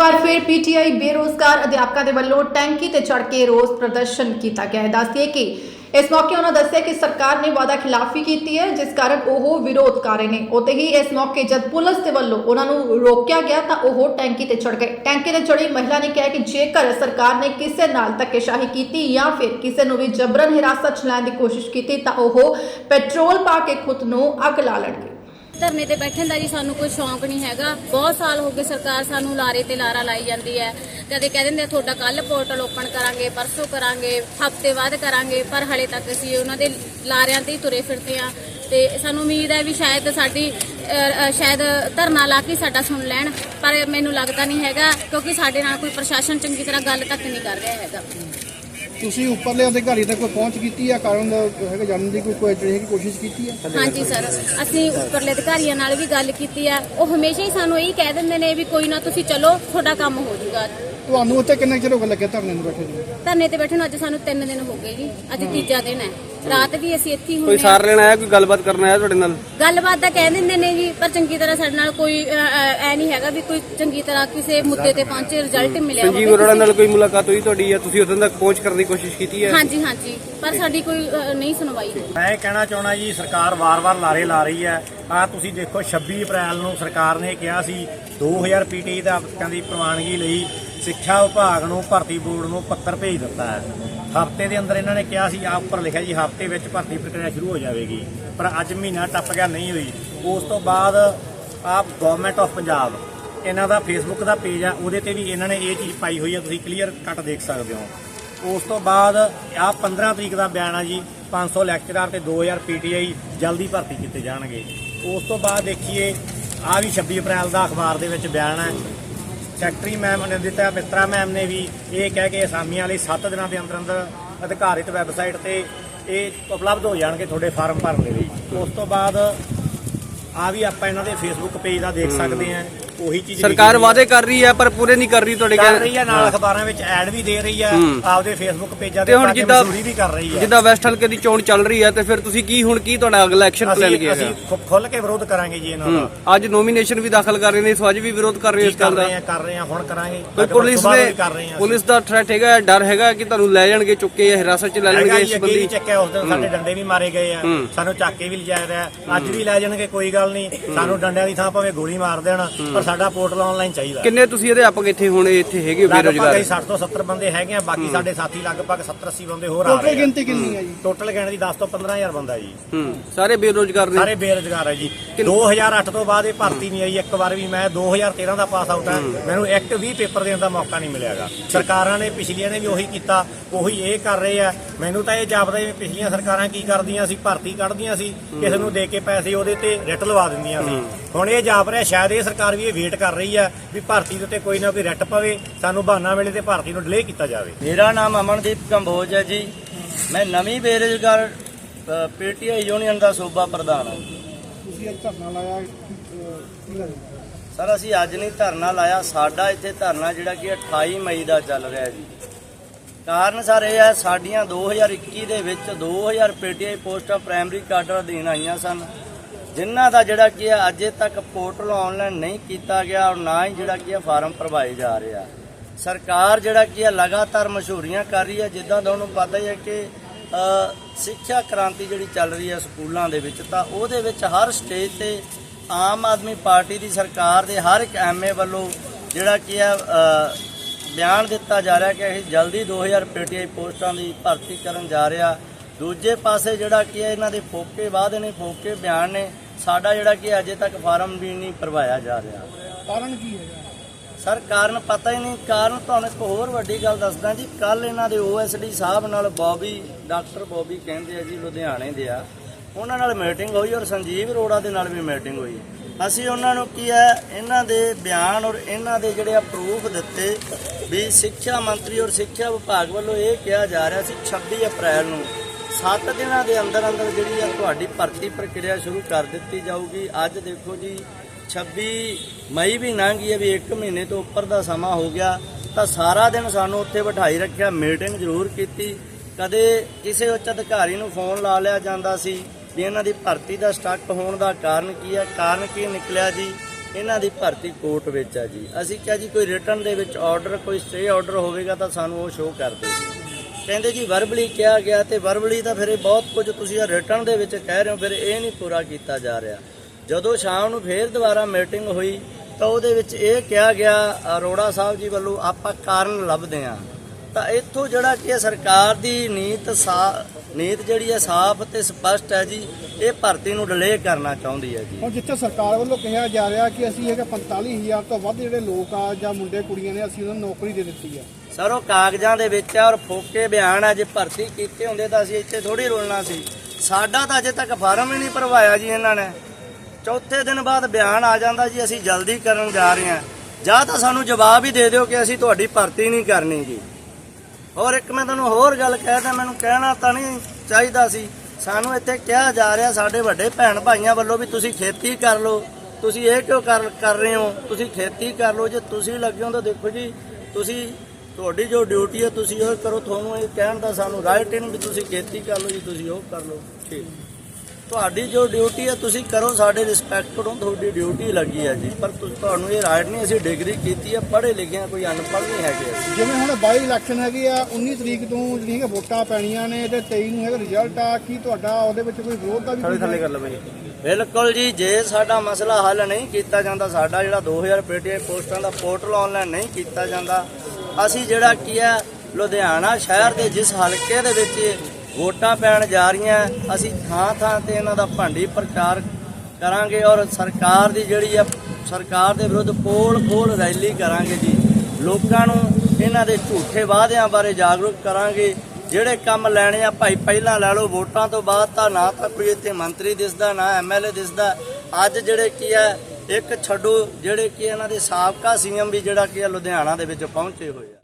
ਵਾਰ ਫਿਰ ਪੀਟੀਆਈ ਬੇਰੋਜ਼ਗਾਰ ਅਧਿਆਪਕਾਂ ਦੇ ਵੱਲੋਂ ਟੈਂਕੀ ਤੇ ਚੜ੍ਹ ਕੇ ਰੋਸ ਪ੍ਰਦਰਸ਼ਨ ਕੀਤਾ ਗਿਆ ਹੈ। ਦੱਸਦੀਏ ਕਿ ਇਸ ਮੌਕੇ ਉਹਨਾਂ ਦੱਸਿਆ ਕਿ ਸਰਕਾਰ ਨੇ ਵਾਅਦਾ ਖਿਲਾਫੀ ਕੀਤੀ ਹੈ, ਜਿਸ ਕਾਰਨ ਉਹ ਵਿਰੋਧ ਕਰ ਰਹੇ ਨੇ। ਉਤੇ ਹੀ ਇਸ ਮੌਕੇ ਜਦ ਪੁਲਿਸ ਦੇ ਵੱਲੋਂ ਉਹਨਾਂ ਨੂੰ ਰੋਕਿਆ ਗਿਆ ਤਾਂ ਉਹ ਟੈਂਕੀ ਤੇ ਚੜ੍ਹ ਗਏ। ਟੈਂਕੀ ਤੇ ਚੜੀ ਮਹਿਲਾ ਨੇ ਕਿਹਾ ਕਿ ਜੇਕਰ ਸਰਕਾਰ ਨੇ ਕਿਸੇ ਨਾਲ ਧੱਕੇਸ਼ਾਹੀ ਕੀਤੀ ਜਾਂ ਫਿਰ ਕਿਸੇ ਨੂੰ ਵੀ ਜਬਰਨ ਹਿਰਾਸਤ 'ਚ ਲੈਣ ਦੀ ਕੋਸ਼ਿਸ਼ ਕੀਤੀ ਤਾਂ ਉਹ ਪੈਟਰੋਲ ਪਾ ਕੇ ਖੁਦ ਨੂੰ ਅੱਗ ਲਾ ਲੈਣਗੇ। ਧਰਨੇ ਤੇ ਬੈਠਣ ਦਾ ਜੀ ਸਾਨੂੰ ਕੋਈ ਸ਼ੌਂਕ ਨਹੀਂ ਹੈਗਾ। ਬਹੁਤ ਸਾਲ ਹੋ ਗਏ ਸਰਕਾਰ ਸਾਨੂੰ ਲਾਰੇ ਤੇ ਲਾਰਾ ਲਾਈ ਜਾਂਦੀ ਹੈ। ਕਦੇ ਕਹਿ ਦਿੰਦੇ ਤੁਹਾਡਾ ਕੱਲ ਪੋਰਟਲ ਓਪਨ ਕਰਾਂਗੇ, ਪਰਸੋਂ ਕਰਾਂਗੇ, ਹਫ਼ਤੇ ਬਾਅਦ ਕਰਾਂਗੇ, ਪਰ ਹਲੇ ਤੱਕ ਅਸੀਂ ਉਹਨਾਂ ਦੇ ਲਾਰਿਆਂ ਤੇ ਹੀ ਤੁਰੇ ਫਿਰਦੇ ਆ ਤੇ ਸਾਨੂੰ ਉਮੀਦ ਹੈ ਵੀ ਸ਼ਾਇਦ ਸਾਡੀ ਸ਼ਾਇਦ ਧਰਨਾ ਲਾ ਕੇ ਸਾਡਾ ਸੁਣ ਲੈਣ, ਪਰ ਮੈਨੂੰ ਲੱਗਦਾ ਨਹੀਂ ਹੈਗਾ, ਕਿਉਂਕਿ ਸਾਡੇ ਨਾਲ ਕੋਈ ਪ੍ਰਸ਼ਾਸਨ ਚੰਗੀ ਤਰ੍ਹਾਂ ਗੱਲ ਤੱਕ ਨਹੀਂ ਕਰ ਰਿਹਾ ਹੈਗਾ। ਤੁਸੀਂ ਉੱਪਰਲੇ ਅਧਿਕਾਰੀ ਤੱਕ ਕੋਈ ਪਹੁੰਚ ਕੀਤੀ ਹੈ ਕਾਰਨ ਹੈਗਾ ਜਾਣਨ ਦੀ ਕੋਈ ਕੋਈ ਜਿਹੜੀ ਹੈਗੀ ਕੋਸ਼ਿਸ਼ ਕੀਤੀ ਹੈ ਹਾਂਜੀ ਸਰ ਅਸੀਂ ਉੱਪਰਲੇ ਅਧਿਕਾਰੀਆਂ ਨਾਲ ਵੀ ਗੱਲ ਕੀਤੀ ਆ। ਉਹ ਹਮੇਸ਼ਾ ਹੀ ਸਾਨੂੰ ਇਹੀ ਕਹਿ ਦਿੰਦੇ ਨੇ ਵੀ ਕੋਈ ਨਾ ਤੁਸੀਂ ਚਲੋ ਤੁਹਾਡਾ ਕੰਮ ਹੋ ਜਾਊਗਾ ਤੁਹਾਨੂੰ ਉੱਥੇ ਕਿੰਨਾ ਚਿਰ ਹੋ ਗਿਆ ਲੱਗਿਆ ਧਰਨੇ ਨੂੰ ਬੈਠੇ ਨੂੰ? ਧਰਨੇ ਤੇ ਬੈਠੇ ਨੂੰ ਅੱਜ ਸਾਨੂੰ 3 ਦਿਨ ਹੋ ਗਏ ਜੀ ਅੱਜ ਤੀਜਾ ਦਿਨ ਹੈ। ਰਾਤ ਵੀ ਅਸੀਂ ਇੱਥੇ ਹੀ ਕੋਈ ਹੁੰਦੇ ਸਾਰ ਲੈਣ ਆਇਆ ਕੋਈ ਗੱਲਬਾਤ ਕਰਨ ਆਇਆ ਤੁਹਾਡੇ ਨਾਲ? ਗੱਲਬਾਤ ਤਾਂ ਕਹਿ ਦਿੰਦੇ ਨੇ ਜੀ ਪਰ ਚੰਗੀ ਤਰ੍ਹਾਂ ਸਾਡੇ ਨਾਲ ਕੋਈ ਅ, ਅ, ਐ ਨਹੀਂ ਹੈਗਾ ਵੀ ਕੋਈ ਚੰਗੀ ਤਰ੍ਹਾਂ ਕਿਸੇ ਮੁੱਦੇ ਤੇ ਪਹੁੰਚੇ ਰਿਜ਼ਲਟ ਮਿਲਿਆ ਸੰਜੀਵ ਅਰੋੜਾ ਨਾਲ ਕੋਈ ਮੁਲਾਕਾਤ ਹੋਈ ਤੁਹਾਡੀ ਜਾਂ ਤੁਸੀਂ ਉਦੋਂ ਤੱਕ ਪਹੁੰਚ ਕਰਨ ਦੀ ਕੋਸ਼ਿਸ਼ ਕੀਤੀ ਹੈ? ਹਾਂਜੀ ਹਾਂਜੀ। ਪਰ ਸਾਡੀ ਕੋਈ ਅ, ਨਹੀਂ ਸੁਣਵਾਈ। ਹੋਈ ਮੈਂ ਇਹ ਕਹਿਣਾ ਚਾਹਣਾ ਜੀ ਸਰਕਾਰ ਵਾਰ-ਵਾਰ ਲਾਰੇ ਲਾ ਰਹੀ ਹੈ। ਆ ਤੁਸੀਂ ਦੇਖੋ 26 ਅਪ੍ਰੈਲ ਨੂੰ ਸਰਕਾਰ ਨੇ ਕਿਹਾ ਸੀ 2000 ਪੀਟੀ ਅਧਿਆਪਕਾਂ ਦੀ ਪ੍ਰਵਾਨਗੀ ਲਈ ਸਿੱਖਿਆ ਵਿਭਾਗ ਨੂੰ, ਭਰਤੀ ਬੋਰਡ ਨੂੰ ਪੱਤਰ ਭੇਜ ਦਿੱਤਾ ਹੈ। ਹਫ਼ਤੇ ਦੇ ਅੰਦਰ ਇਹਨਾਂ ਨੇ ਕਿਹਾ ਸੀ ਆ ਉੱਪਰ ਲਿਖਿਆ ਜੀ, ਹਫ਼ਤੇ ਵਿੱਚ ਭਰਤੀ ਪ੍ਰਕਿਰਿਆ ਸ਼ੁਰੂ ਹੋ ਜਾਵੇਗੀ। ਪਰ ਅੱਜ ਮਹੀਨਾ ਟੱਪ ਗਿਆ, ਨਹੀਂ ਹੋਈ। ਉਸ ਤੋਂ ਬਾਅਦ ਆਪ ਗਵਰਨਮੈਂਟ ਆਫ ਪੰਜਾਬ, ਇਹਨਾਂ ਦਾ ਫੇਸਬੁੱਕ ਦਾ ਪੇਜ ਆ, ਉਹਦੇ ਤੇ ਵੀ ਇਹਨਾਂ ਨੇ ਇਹ ਚੀਜ਼ ਪਾਈ ਹੋਈ ਆ, ਤੁਸੀਂ ਕਲੀਅਰ ਕੱਟ ਦੇਖ ਸਕਦੇ ਹੋ। ਉਸ ਤੋਂ ਬਾਅਦ ਆ 15 ਤਰੀਕ ਦਾ ਬਿਆਨ ਆ ਜੀ 500 ਲੈਕਚਰਰ ਤੇ 2000 ਪੀਟੀਆਈ ਜਲਦੀ ਭਰਤੀ ਕੀਤੇ ਜਾਣਗੇ। ਉਸ ਤੋਂ ਬਾਅਦ ਦੇਖੀਏ ਆ ਵੀ 26 ਅਪ੍ਰੈਲ ਦਾ ਅਖਬਾਰ ਦੇ ਵਿੱਚ ਬਿਆਨ ਹੈ ਸੈਕਟਰੀ ਮੈਮ ਅਨੰਦਿਤਾ ਮਿੱਤਰਾ ਮੈਮ ਨੇ ਵੀ ਇਹ ਕਹਿ ਕੇ ਅਸਾਮੀਆਂ ਲਈ 7 ਦਿਨਾਂ ਦੇ ਅੰਦਰ ਅੰਦਰ ਅਧਿਕਾਰਿਤ ਵੈਬਸਾਈਟ ਤੇ ਇਹ ਉਪਲਬਧ ਹੋ ਜਾਣਗੇ ਤੁਹਾਡੇ ਫਾਰਮ ਭਰਨ ਦੇ ਲਈ। ਉਸ ਤੋਂ ਬਾਅਦ ਆ ਵੀ ਆਪਾਂ ਇਹਨਾਂ ਦੇ ਫੇਸਬੁੱਕ ਪੇਜ ਦਾ ਦੇਖ ਸਕਦੇ ਹਾਂ। ਉਹੀ ਚੀਜ਼ ਸਰਕਾਰ ਹੈ। ਵਾਅਦੇ ਕਰ ਰਹੀ ਹੈ ਪਰ ਪੂਰੇ ਨਹੀਂ ਕਰ ਰਹੀ ਤੁਹਾਡੇ ਕਰ ਰਹੀ ਹੈ ਨਾਲ ਅਖਬਾਰਾਂ ਵਿੱਚ ਐਡ ਵੀ ਦੇ ਰਹੀ ਹੈ ਹੂੰ। ਆਪਦੇ ਫੇਸਬੁੱਕ ਪੇਜਾਂ ਤੇ ਤੇ ਹੁਣ ਜਿੱਦਾਂ ਮਜ਼ਦੂਰੀ ਵੀ ਕਰ ਰਹੀ ਹੈ ਜਿੱਦਾਂ ਵੈਸਟ ਹਲਕੇ ਦੀ ਚੋਣ ਚੱਲ ਰਹੀ ਹੈ ਤੇ ਫਿਰ ਤੁਸੀਂ ਕੀ ਹੁਣ ਕੀ ਤੁਹਾਡਾ ਅਗਲਾ ਐਕਸ਼ਨ ਪਲਾਨ ਕੀ ਅਸੀਂ ਅਸੀਂ ਹੈਗਾ ਖੁ- ਖੁੱਲ੍ਹ ਕੇ ਵਿਰੋਧ ਕਰਾਂਗੇ ਜੀ ਇਹਨਾਂ ਦਾ। ਹੂੰ। ਅੱਜ ਨੋਮੀਨੇਸ਼ਨ ਵੀ ਦਾਖਲ ਕਰ ਰਹੇ ਨੇ ਸੋ ਅੱਜ ਵੀ ਵਿਰੋਧ ਕਰ ਰਹੇ ਹੋ ਇਸ ਕਰ ਗੱਲ ਦਾ। ਰਹੇ ਆ ਕਰ ਰਹੇ ਆ ਹੁਣ ਕਰਾਂਗੇ। ਕੋਈ ਪੁਲਿਸ ਸੁਬਾਹ ਨੂੰ ਨੇ ਵੀ ਕਰ ਰਹੇ ਆ ਪੁਲਿਸ ਦਾ ਥ੍ਰੈਟ ਹੈਗਾ ਡਰ ਹੈਗਾ ਕਿ ਤੁਹਾਨੂੰ ਲੈ ਜਾਣਗੇ ਚੁੱਕੇ ਜਾਂ ਹਿਰਾਸਤ 'ਚ ਲੈ ਲੈਣਗੇ ਇਸ ਸੰਬੰਧੀ ਚੱਕਿਆ ਉਸ ਦਿਨ ਸਾਡੇ ਡੰਡੇ ਵੀ ਮਾਰੇ ਗਏ ਆ। ਹੂੰ। ਸਾਨੂੰ ਚੱਕ ਕੇ ਵੀ ਰਿਹਾ ਅੱਜ ਵੀ ਲੈ ਜਾਣਗੇ ਕੋਈ ਗੱਲ ਨਹੀਂ। ਸਾਨੂੰ ਡੰਡਿਆਂ ਦੀ ਥਾਂ ਭਾਵੇਂ ਗੋਲੀ ਮਾਰ ਦੇਣ ਪਰ ਸਾਡਾ ਪੋਰਟਲ ਆਨਲਾਈਨ ਚਾਹੀਦਾ। ਕਿੰਨੇ ਤੁਸੀਂ ਅਧਿਆਪਕ ਇੱਥੇ ਹੁਣ ਇੱਥੇ ਹੈਗੇ ਹੋ ਲਗਭਗ ਬੇਰੋਜ਼ਗਾਰ? ਅਸੀਂ 60 ਤੋਂ 70 ਬੰਦੇ ਹੈਗੇ ਆ ਬਾਕੀ ਸਾਡੇ ਸਾਥੀ ਲਗਭਗ 70 80 ਬੰਦੇ ਹੋਰ ਆ ਟੋਟਲ ਰਹੇ ਆ। ਗਿਣਤੀ ਕਿੰਨੀ ਹੈ। ਜੀ? ਟੋਟਲ ਗਿਣਤੀ 10 ਤੋਂ 15000 ਬੰਦਾ ਜੀ। ਹੂੰ। ਸਾਰੇ ਬੇਰੋਜ਼ਗਾਰ ਨੇ? ਸਾਰੇ ਬੇਰੁਜ਼ਗਾਰ ਹੈ ਜੀ। 2008 ਤੋਂ ਬਾਅਦ ਇਹ ਭਰਤੀ ਨਹੀਂ ਆਈ। ਇੱਕ ਵਾਰ ਵੀ ਮੈਂ 2013 ਦਾ ਪਾਸ ਆਊਟ ਹਾਂ। ਮੈਨੂੰ ਇੱਕ ਵੀ ਪੇਪਰ ਦੇਣ ਦਾ ਮੌਕਾ ਨਹੀਂ ਮਿਲਿਆਗਾ ਸਰਕਾਰਾਂ ਨੇ ਪਿਛਲੀਆਂ ਨੇ ਵੀ ਉਹੀ ਕੀਤਾ ਉਹੀ ਇਹ ਕਰ ਰਹੇ ਆ। ਮੈਨੂੰ ਤਾਂ ਇਹ ਜਾਪਦਾ ਵੀ ਪਿਛਲੀਆਂ ਸਰਕਾਰਾਂ ਕੀ ਕਰਦੀਆਂ ਸੀ ਭਰਤੀ ਕੱਢਦੀਆਂ ਸੀ। ਕਿਸੇ ਨੂੰ ਦੇ ਕੇ ਪੈਸੇ ਉਹਦੇ ਤੇ ਰਿਟ ਲਵਾ ਦਿੰਦੀਆਂ ਸੀ। ਹੁਣ ਇਹ ਜਾਪ ਰਿਹਾ ਸ਼ਾਇਦ ਇਹ ਸਰਕਾਰ ਵੀ ਇਹ ਵੇਟ ਕਰ ਰਹੀ ਆ ਵੀ ਭਰਤੀ ਦੇ ਉੱਤੇ ਕੋਈ ਨਾ ਕੋਈ ਰਿਟ ਪਵੇ ਸਾਨੂੰ ਬਹਾਨਾ ਮਿਲੇ ਤੇ ਭਰਤੀ ਨੂੰ ਡਿਲੇ ਕੀਤਾ ਜਾਵੇ। ਮੇਰਾ ਨਾਮ ਅਮਨਦੀਪ ਕੰਬੋਜ ਹੈ ਜੀ। ਮੈਂ ਨਵੀਂ ਬੇਰੁਜ਼ਗਾਰ ਪੀਟੀਆਈ ਯੂਨੀਅਨ ਦਾ ਸੂਬਾ ਪ੍ਰਧਾਨ ਹਾਂ ਤੁਸੀਂ ਅੱਜ ਧਰਨਾ ਲਾਇਆ ਅਹ, ਕੀ ਲੱਗਦਾ? ਸਰ ਅਸੀਂ ਅੱਜ ਨਹੀਂ ਧਰਨਾ ਲਾਇਆ ਸਾਡਾ ਇੱਥੇ ਧਰਨਾ ਜਿਹੜਾ ਕਿ 28 ਮਈ ਦਾ ਚੱਲ ਰਿਹਾ ਜੀ। ਕਾਰਨ ਸਰ ਇਹ ਹੈ ਸਾਡੀਆਂ 2021 ਦੇ ਵਿੱਚ 2000 ਪੀਟੀਆਈ ਪੋਸਟਾਂ ਪ੍ਰਾਇਮਰੀ ਕਾਡਰ ਅਧੀਨ ਆਈਆਂ ਸਨ। ਜਿਨ੍ਹਾਂ ਦਾ ਜਿਹੜਾ ਕੀ ਹੈ ਅਜੇ ਤੱਕ ਪੋਰਟਲ ਆਨਲਾਈਨ ਨਹੀਂ ਕੀਤਾ ਗਿਆ ਔਰ ਨਾ ਹੀ ਜਿਹੜਾ ਕੀ ਹੈ ਫਾਰਮ ਭਰਵਾਏ ਜਾ ਰਿਹਾ ਸਰਕਾਰ ਜਿਹੜਾ ਕੀ ਹੈ ਲਗਾਤਾਰ ਮਸ਼ਹੂਰੀਆਂ ਕਰ ਰਹੀ ਹੈ ਜਿੱਦਾਂ ਤੁਹਾਨੂੰ ਪਤਾ ਹੀ ਹੈ ਕਿ ਸਿੱਖਿਆ ਕ੍ਰਾਂਤੀ ਜਿਹੜੀ ਚੱਲ ਰਹੀ ਹੈ ਸਕੂਲਾਂ ਦੇ ਵਿੱਚ, ਤਾਂ ਉਹਦੇ ਵਿੱਚ ਹਰ ਸਟੇਜ ਤੇ ਆਮ ਆਦਮੀ ਪਾਰਟੀ ਦੀ ਸਰਕਾਰ ਦੇ ਹਰ ਇੱਕ ਐਮਏ ਵੱਲੋਂ ਜਿਹੜਾ ਕੀ ਹੈ ਬਿਆਨ ਦਿੱਤਾ ਜਾ ਰਿਹਾ ਕਿ ਅਸੀਂ ਜਲਦੀ 2000 ਪੀਟੀਆਈ ਪੋਸਟਾਂ ਦੀ ਭਰਤੀ ਕਰਨ ਜਾ ਰਿਹਾ ਦੂਜੇ ਪਾਸੇ ਜਿਹੜਾ ਕੀ ਹੈ ਇਹਨਾਂ ਦੇ ਫੋਕੇ ਵਾਅਦੇ ਨੇ ਫੋਕੇ ਬਿਆਨ ਨੇ ਸਾਡਾ ਜਿਹੜਾ ਕੀ ਹੈ ਅਜੇ ਤੱਕ ਫਾਰਮ ਵੀ ਨਹੀਂ ਭਰਵਾਇਆ ਜਾ ਰਿਹਾ। ਕਾਰਨ ਕੀ ਹੈਗਾ? ਸਰ ਕਾਰਨ ਪਤਾ ਹੀ ਨਹੀਂ। ਕਾਰਨ ਤੁਹਾਨੂੰ ਇੱਕ ਹੋਰ ਵੱਡੀ ਗੱਲ ਦੱਸਦਾ ਜੀ। ਕੱਲ ਇਹਨਾਂ ਦੇ ਓਐਸਡੀ ਸਾਹਿਬ ਨਾਲ ਬੌਬੀ ਡਾਕਟਰ ਬੌਬੀ ਕਹਿੰਦੇ ਆ ਜੀ ਲੁਧਿਆਣੇ ਦੇ ਆ। ਉਹਨਾਂ ਨਾਲ ਮੀਟਿੰਗ ਹੋਈ ਔਰ ਸੰਜੀਵ ਅਰੋੜਾ ਦੇ ਨਾਲ ਵੀ ਮੀਟਿੰਗ ਹੋਈ। ਅਸੀਂ ਉਹਨਾਂ ਨੂੰ ਕੀ ਹੈ ਇਹਨਾਂ ਦੇ ਬਿਆਨ ਔਰ ਇਹਨਾਂ ਦੇ ਜਿਹੜੇ ਆ ਪ੍ਰੂਫ ਦਿੱਤੇ ਵੀ ਸਿੱਖਿਆ ਮੰਤਰੀ ਔਰ ਸਿੱਖਿਆ ਵਿਭਾਗ ਵੱਲੋਂ ਇਹ ਕਿਹਾ ਜਾ ਰਿਹਾ ਸੀ 26 ਅਪ੍ਰੈਲ ਨੂੰ। 7 ਦਿਨਾਂ ਦੇ ਅੰਦਰ ਅੰਦਰ ਜਿਹੜੀ ਆ ਤੁਹਾਡੀ ਭਰਤੀ ਪ੍ਰਕਿਰਿਆ ਸ਼ੁਰੂ ਕਰ ਦਿੱਤੀ ਜਾਊਗੀ। ਅੱਜ ਦੇਖੋ ਜੀ 26 ਮਈ ਵੀ ਲੰਘ ਗਈ ਹੈ ਵੀ 1 ਮਹੀਨੇ ਤੋਂ ਉੱਪਰ ਦਾ ਸਮਾਂ ਹੋ ਗਿਆ। ਤਾਂ ਸਾਰਾ ਦਿਨ ਸਾਨੂੰ ਉੱਥੇ ਬਿਠਾਈ ਰੱਖਿਆ, ਮੀਟਿੰਗ ਜ਼ਰੂਰ ਕੀਤੀ। ਕਦੇ ਕਿਸੇ ਉੱਚ ਅਧਿਕਾਰੀ ਨੂੰ ਫੋਨ ਲਾ ਲਿਆ ਜਾਂਦਾ ਸੀ ਵੀ ਇਹਨਾਂ ਦੀ ਭਰਤੀ ਦਾ ਸਟਕ ਹੋਣ ਦਾ ਕਾਰਨ ਕੀ ਹੈ, ਕਾਰਨ ਕੀ ਨਿਕਲਿਆ ਜੀ? ਇਹਨਾਂ ਦੀ ਭਰਤੀ ਕੋਰਟ ਵਿੱਚ ਆ ਜੀ। ਅਸੀਂ ਕਿਹਾ ਜੀ, ਕੋਈ ਰਿਟਰਨ ਦੇ ਵਿੱਚ ਆਰਡਰ ਕੋਈ ਸਟੇ ਆਰਡਰ ਹੋਵੇਗਾ ਤਾਂ ਸਾਨੂੰ ਉਹ ਸ਼ੋਅ ਕਰ ਦਿਓ ਕਹਿੰਦੇ ਜੀ ਵਰਬਲੀ ਕਿਹਾ ਗਿਆ ਤੇ ਵਰਬਲੀ ਤਾਂ ਫਿਰ ਇਹ ਬਹੁਤ ਕੁਝ ਤੁਸੀਂ ਰਿਟਰਨ ਦੇ ਵਿੱਚ ਕਹਿ ਰਹੇ ਹੋ, ਫਿਰ ਇਹ ਨਹੀਂ ਪੂਰਾ ਕੀਤਾ ਜਾ ਰਿਹਾ। ਜਦੋਂ ਸ਼ਾਮ ਨੂੰ ਫੇਰ ਦੁਬਾਰਾ ਮੀਟਿੰਗ ਹੋਈ, ਤਾਂ ਉਹਦੇ ਵਿੱਚ ਇਹ ਕਿਹਾ ਗਿਆ, ਅਰੋੜਾ ਸਾਹਿਬ ਜੀ ਵੱਲੋਂ ਆਪਾਂ ਕਾਰਨ ਲੱਭਦੇ ਹਾਂ। ਤਾਂ ਇੱਥੋਂ ਜਿਹੜਾ ਕਿ ਸਰਕਾਰ ਦੀ ਨੀਤ ਸਾ, ਨੀਤ ਜਿਹੜੀ ਹੈ ਸਾਫ਼ ਤੇ ਸਪਸ਼ਟ ਹੈ ਜੀ, ਇਹ ਭਰਤੀ ਨੂੰ ਡਿਲੇ ਕਰਨਾ ਚਾਹੁੰਦੀ ਹੈ ਜੀ। ਹੁਣ ਜਿੱਥੇ ਸਰਕਾਰ ਵੱਲੋਂ ਕਿਹਾ ਜਾ ਰਿਹਾ ਕਿ ਅਸੀਂ ਹੈਗਾ 45000 ਤੋਂ ਵੱਧ ਜਿਹੜੇ ਲੋਕ ਆ ਜਾਂ ਮੁੰਡੇ ਕੁੜੀਆਂ ਨੇ, ਅਸੀਂ ਉਹਨਾਂ ਨੂੰ ਨੌਕਰੀ ਦੇ ਦਿੱਤੀ ਹੈ। ਸਰ, ਉਹ ਕਾਗਜ਼ਾਂ ਦੇ ਵਿੱਚ ਹੈ ਔਰ ਫੋਕੇ ਬਿਆਨ ਹੈ ਜੇ ਭਰਤੀ ਕੀਤੇ ਹੁੰਦੇ ਤਾਂ ਅਸੀਂ ਇੱਥੇ ਥੋੜੀ ਰੋਲਣਾ ਸੀ। ਸਾਡਾ ਤਾਂ ਅਜੇ ਤੱਕ ਫਾਰਮ ਹੀ ਨਹੀਂ ਭਰਵਾਇਆ ਜੀ ਇਹਨਾਂ ਨੇ। ਚੌਥੇ ਦਿਨ ਬਾਅਦ ਬਿਆਨ ਆ ਜਾਂਦਾ ਜੀ, ਅਸੀਂ ਜਲਦੀ ਕਰਨ ਜਾ ਰਹੇ ਹਾਂ। ਜਾਂ ਤਾਂ ਸਾਨੂੰ ਜਵਾਬ ਹੀ ਦੇ ਦਿਓ ਕਿ ਅਸੀਂ ਤੁਹਾਡੀ ਭਰਤੀ ਨਹੀਂ ਕਰਨੀ ਜੀ। ਔਰ ਇੱਕ ਮੈਂ ਤੁਹਾਨੂੰ ਹੋਰ ਗੱਲ ਕਹਿਦਾ ਮੈਨੂੰ ਕਹਿਣਾ ਤਾਂ ਨਹੀਂ ਚਾਹੀਦਾ ਸੀ। ਸਾਨੂੰ ਇੱਥੇ ਕਿਹਾ ਜਾ ਰਿਹਾ, ਸਾਡੇ ਵੱਡੇ ਭੈਣ ਭਾਈਆਂ ਵੱਲੋਂ ਵੀ ਤੁਸੀਂ ਖੇਤੀ ਕਰ ਲਓ। ਤੁਸੀਂ ਇਹ ਕਿਉਂ ਕਰ ਕਰ ਰਹੇ ਹੋ? ਤੁਸੀਂ ਖੇਤੀ ਕਰ ਲਓ, ਜੇ ਤੁਸੀਂ ਲੱਗੇ ਹੋ ਤਾਂ ਦੇਖੋ ਜੀ, ਤੁਸੀਂ ਤੁਹਾਡੀ ਜੋ ਡਿਊਟੀ ਹੈ ਤੁਸੀਂ ਉਹ ਕਰੋ। ਤੁਹਾਨੂੰ ਇਹ ਕਹਿਣ ਦਾ ਸਾਨੂੰ ਰਾਈਟ ਨਹੀਂ ਵੀ ਤੁਸੀਂ ਖੇਤੀ ਕਰ ਲਓ ਜੀ ਤੁਸੀਂ ਉਹ ਕਰ ਲਓ। ਠੀਕ। ਤੁਹਾਡੀ ਜੋ ਡਿਊਟੀ ਹੈ ਤੁਸੀਂ ਕਰੋ। ਸਾਡੇ ਰਿਸਪੈਕਟ ਕਰੋ ਤੁਹਾਡੀ ਡਿਊਟੀ ਲੱਗੀ ਹੈ ਜੀ। ਪਰ ਤੁਹਾਨੂੰ ਇਹ ਰਾਈਟ ਨਹੀਂ ਅਸੀਂ ਡਿਗਰੀ ਕੀਤੀ ਹੈ ਪੜ੍ਹੇ ਲਿਖੇ ਕੋਈ ਅਨਪੜ੍ਹ ਨਹੀਂ ਹੈਗੇ। ਅਸੀਂ। ਜਿਵੇਂ ਹੁਣ ਬਾਈ ਇਲੈਕਸ਼ਨ ਹੈਗੀ ਆ 19 ਤਰੀਕ ਤੋਂ ਜਿਹੜੀਆਂ ਕਿ ਵੋਟਾਂ ਪੈਣੀਆਂ ਨੇ ਤੇ 23 ਨੂੰ ਹੈਗਾ ਰਿਜ਼ਲਟ ਆ ਕੀ ਤੁਹਾਡਾ ਉਹਦੇ ਵਿੱਚ ਕੋਈ ਵਿਰੋਧ ਦਾ ਵੀ ਥੱਲੇ ਕੋਈ ਥੱਲੇ ਕਰ ਲਓ ਬਾਈ। ਬਿਲਕੁਲ ਜੀ ਜੇ ਸਾਡਾ ਮਸਲਾ ਹੱਲ ਨਹੀਂ ਕੀਤਾ ਜਾਂਦਾ ਸਾਡਾ ਜਿਹੜਾ 2000 ਪੀਟੀਆਈ ਪੋਸਟਾਂ ਦਾ ਪੋਰਟਲ ਆਨਲਾਈਨ ਨਹੀਂ ਕੀਤਾ ਜਾਂਦਾ ਅਸੀਂ ਜਿਹੜਾ ਕੀ ਹੈ ਲੁਧਿਆਣਾ ਸ਼ਹਿਰ ਦੇ ਜਿਸ ਹਲਕੇ ਦੇ ਵਿੱਚ ਵੋਟਾਂ ਪੈਣ ਜਾ ਰਹੀਆਂ, ਅਸੀਂ ਥਾਂ ਥਾਂ ਤੇ ਇਹਨਾਂ ਦਾ ਭਾਂਡੀ ਪ੍ਰਚਾਰ ਕਰਾਂਗੇ ਔਰ ਸਰਕਾਰ ਦੀ ਜਿਹੜੀ ਹੈ ਸਰਕਾਰ ਦੇ ਵਿਰੁੱਧ ਪੋਲ ਪੋਲ ਰੈਲੀ ਕਰਾਂਗੇ ਜੀ। ਲੋਕਾਂ ਨੂੰ ਇਹਨਾਂ ਦੇ ਝੂਠੇ ਵਾਅਦਿਆਂ ਬਾਰੇ ਜਾਗਰੂਕ ਕਰਾਂਗੇ। ਜਿਹੜੇ ਕੰਮ ਲੈਣੇ ਆ, ਭਾਈ ਪਹਿਲਾਂ ਲੈ ਲਓ, ਵੋਟਾਂ ਤੋਂ ਬਾਅਦ ਤਾਂ ਨਾ ਤਾਂ ਕੋਈ ਇੱਥੇ ਮੰਤਰੀ ਦਿਸਦਾ, ਨਾ ਐਮਐਲਏ ਦਿਸਦਾ। ਅੱਜ ਜਿਹੜੇ ਕੀ ਹੈ ਇੱਕ ਛੱਡੋ, ਜਿਹੜੇ ਕਿ ਇਹਨਾਂ ਦੇ ਸਾਬਕਾ ਸੀਐਮ ਵੀ ਜਿਹੜਾ ਕਿ ਲੁਧਿਆਣਾ ਦੇ ਵਿੱਚ ਪਹੁੰਚੇ ਹੋਏ ਆ।